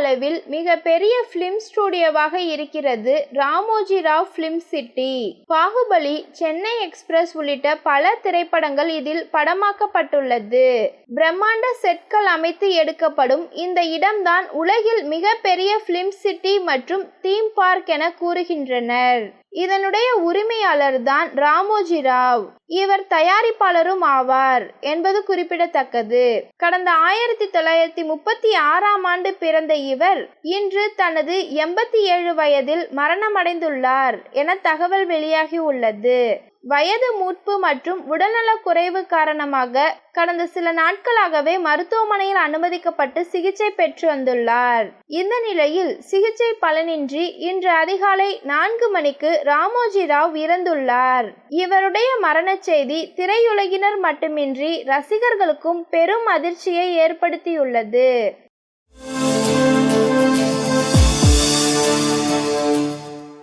அளவில் மிக பெரிய பிலிம் ஸ்டுடியோவாக இருக்கிறது Ramoji Rao film city Baahubali Chennai express உள்ளிட்ட பல திரைப்படங்கள் இதில் படமாக்கப்பட்டுள்ளது. பிரம்மாண்ட செட்கள் அமைத்து எடுக்கப்படும் இந்த இடம்தான் உலகில் மிகப்பெரிய பிலிம் சிட்டி மற்றும் தீம் பார்க் என கூறுகின்றனர். இதனுடைய உரிமையாளர் தான் ராமோஜி ராவ். இவர் தயாரிப்பாளரும் ஆவார் என்பது குறிப்பிடத்தக்கது. கடந்த ஆயிரத்தி தொள்ளாயிரத்தி முப்பத்தி ஆறாம் ஆண்டு பிறந்த இவர் இன்று தனது எண்பத்தி ஏழு வயதில் மரணமடைந்துள்ளார் என தகவல் வெளியாகி உள்ளது. வயது மூட்பு மற்றும் உடல்நலக் குறைவு காரணமாக கடந்த சில நாட்களாகவே மருத்துவமனையில் அனுமதிக்கப்பட்டு சிகிச்சை பெற்று வந்துள்ளார். இந்த நிலையில் சிகிச்சை பலனின்றி இன்று அதிகாலை நான்கு மணிக்கு ராமோஜி ராவ் இறந்துள்ளார். இவருடைய மரண செய்தி திரையுலகினர் மட்டுமின்றி ரசிகர்களுக்கும் பெரும் அதிர்ச்சியை ஏற்படுத்தியுள்ளது.